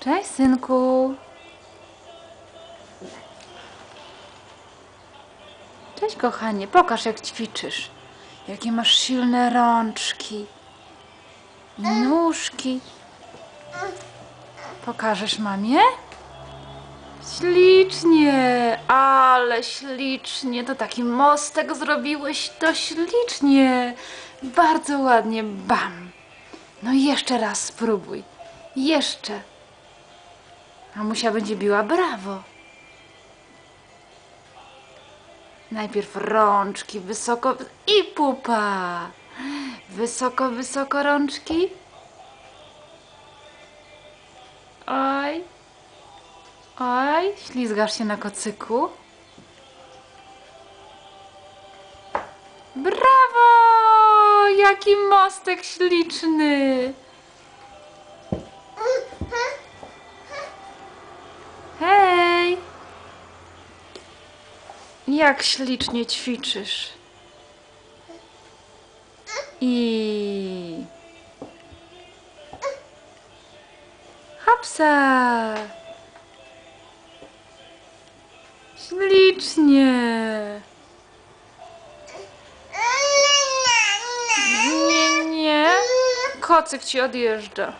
Cześć, synku. Cześć, kochanie. Pokaż, jak ćwiczysz. Jakie masz silne rączki nóżki. Pokażesz mamie? Ślicznie, ale ślicznie. To taki mostek zrobiłeś, to ślicznie. Bardzo ładnie, bam. No jeszcze raz spróbuj. Jeszcze. Mamusia będzie biła brawo. Najpierw rączki wysoko i pupa. Wysoko, wysoko rączki. Oj. Oj, ślizgasz się na kocyku. Brawo! Jaki mostek śliczny! Jak ślicznie ćwiczysz. I... Hopsa! Ślicznie! Nie, nie. Kocyk ci odjeżdża.